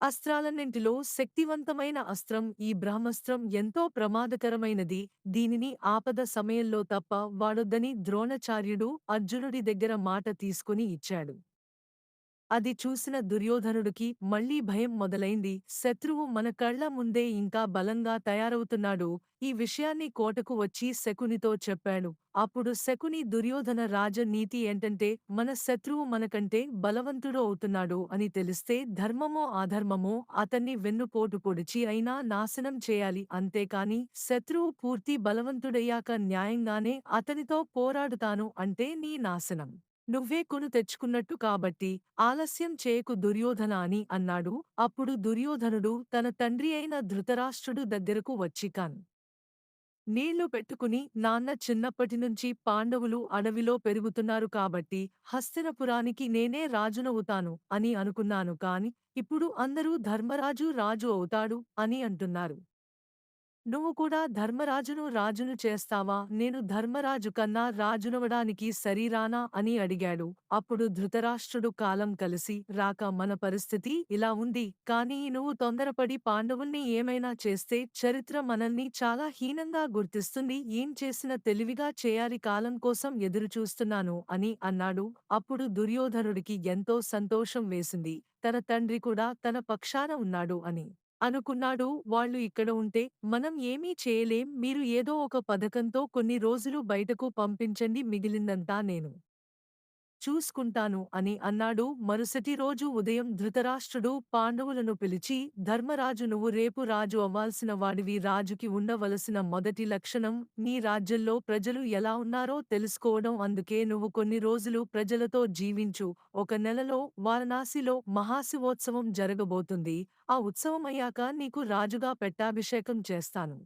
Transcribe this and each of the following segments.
అస్త్రాలన్నింటిలో శక్తివంతమైన అస్త్రం ఈ బ్రహ్మస్త్రం ఎంతో ప్రమాదకరమైనది. దీనిని ఆపద సమయంలో తప్ప వాడొద్దని ద్రోణచార్యుడు అర్జునుడి దగ్గర మాట తీసుకుని ఇచ్చాడు. అది చూసిన దుర్యోధనుడికి మళ్ళీ భయం మొదలైంది. శత్రువు మన కళ్ళ ముందే ఇంకా బలంగా తయారవుతున్నాడు. ఈ విషయాన్ని కోటకు వచ్చి శకునితో చెప్పాడు. అప్పుడు శకుని దుర్యోధన రాజ నీతి ఏంటంటే మన శత్రువు మనకంటే బలవంతుడు అవుతున్నాడు అని తెలిస్తే ధర్మమో అధర్మమో అతన్ని వెన్నుపోటు పొడిచి అయినా నాశనం చేయాలి. అంతేకాని శత్రువు పూర్తి బలవంతుడయ్యాక న్యాయంగానే అతనితో పోరాడుతాను అంటే నీ నాశనం. నువ్వే కొను తెచ్చుకున్నట్టు కాబట్టి ఆలస్యం చేయకు దుర్యోధన అని అన్నాడు. అప్పుడు దుర్యోధనుడు తన తండ్రి అయిన ధృతరాష్ట్రుడు దగ్గరకు వచ్చికాన్ నీళ్ళు పెట్టుకుని నాన్న చిన్నప్పటినుంచి పాండవులు అడవిలో పెరుగుతున్నారు కాబట్టి హస్తినపురానికి నేనే రాజునవుతాను అని అనుకున్నాను. కాని ఇప్పుడు అందరూ ధర్మరాజు రాజు అవుతాడు అని అంటున్నారు. నువ్వు కూడా ధర్మరాజును రాజును చేస్తావా? నేను ధర్మరాజు కన్నా రాజునవడానికి సరీరానా అని అడిగాడు. అప్పుడు ధృతరాష్ట్రుడు కాలం కలిసి రాక మన పరిస్థితి ఇలా ఉంది. కాని నువ్వు తొందరపడి పాండవుల్ని ఏమైనా చేస్తే చరిత్ర మనల్ని చాలా హీనంగా గుర్తిస్తుంది. ఏం చేసిన తెలివిగా చేయాలి. కాలం కోసం ఎదురుచూస్తున్నాను అని అన్నాడు. అప్పుడు దుర్యోధనుడికి ఎంతో సంతోషం వేసింది. తన తండ్రి కూడా తన పక్షాన ఉన్నాడు అని. అనుకున్నాడు వాళ్ళు ఇక్కడ ఉంటే మనం ఏమీ చేయలేం మీరు ఏదో ఒక పథకంతో కొన్ని రోజులు బయటకు పంపించండి మిగిలిందంతా నేను. చూసుకుంటాను అని అన్నాడు. మరుసటి రోజు ఉదయం ధృతరాష్ట్రుడు పాండవులను పిలిచి ధర్మరాజు నువ్వు రేపు రాజు అవ్వాల్సిన వాడివి రాజుకి ఉండవలసిన మొదటి లక్షణం నీ రాజ్యంలో ప్రజలు ఎలా ఉన్నారో తెలుసుకోవడం. అందుకే నువ్వు కొన్ని రోజులు ప్రజలతో జీవించు. ఒక నెలలో వారణాసిలో మహాశివోత్సవం జరగబోతుంది. ఆ ఉత్సవమయ్యాక నీకు రాజుగా పెట్టాభిషేకం చేస్తాను.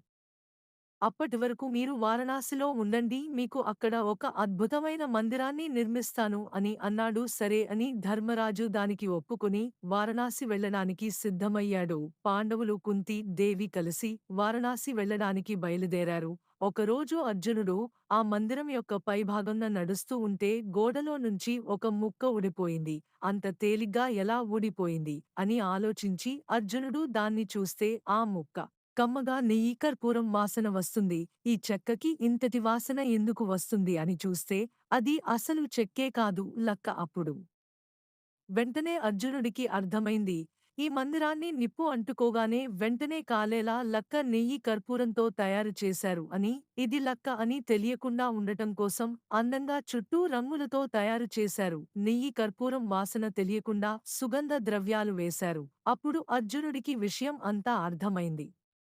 అప్పటి వరకు మీరు వారణాసిలో ఉండండి మీకు అక్కడ ఒక అద్భుతమైన మందిరాన్ని నిర్మిస్తాను అని అన్నాడు. సరే అని ధర్మరాజు దానికి ఒప్పుకుని వారణాసి వెళ్ళడానికి సిద్ధమయ్యాడు. పాండవులు కుంతి దేవి కలిసి వారణాసి వెళ్ళడానికి బయలుదేరారు. ఒకరోజు అర్జునుడు ఆ మందిరం యొక్క పైభాగంన నడుస్తూ ఉంటే గోడలో నుంచి ఒక ముక్క ఊడిపోయింది. అంత తేలిగ్గా ఎలా ఊడిపోయింది అని ఆలోచించి అర్జునుడు దాన్ని చూస్తే ఆ ముక్క కమ్మగా నెయ్యి కర్పూరం వాసన వస్తుంది. ఈ చెక్కకి ఇంతటి వాసన ఎందుకు వస్తుంది అని చూస్తే అది అసలు చెక్కే కాదు లక్క అప్పుడు. వెంటనే అర్జునుడికి అర్థమైంది. ఈ మందిరాన్ని నిప్పు అంటుకోగానే వెంటనే కాలేలా లక్క నెయ్యి కర్పూరంతో తయారు చేశారు అని ఇది లక్క అని తెలియకుండా ఉండటం కోసం అందంగా చుట్టూ రంగులతో తయారు చేశారు. నెయ్యి కర్పూరం వాసన తెలియకుండా సుగంధ ద్రవ్యాలు వేశారు. అప్పుడు అర్జునుడికి విషయం అంతా అర్థమైంది.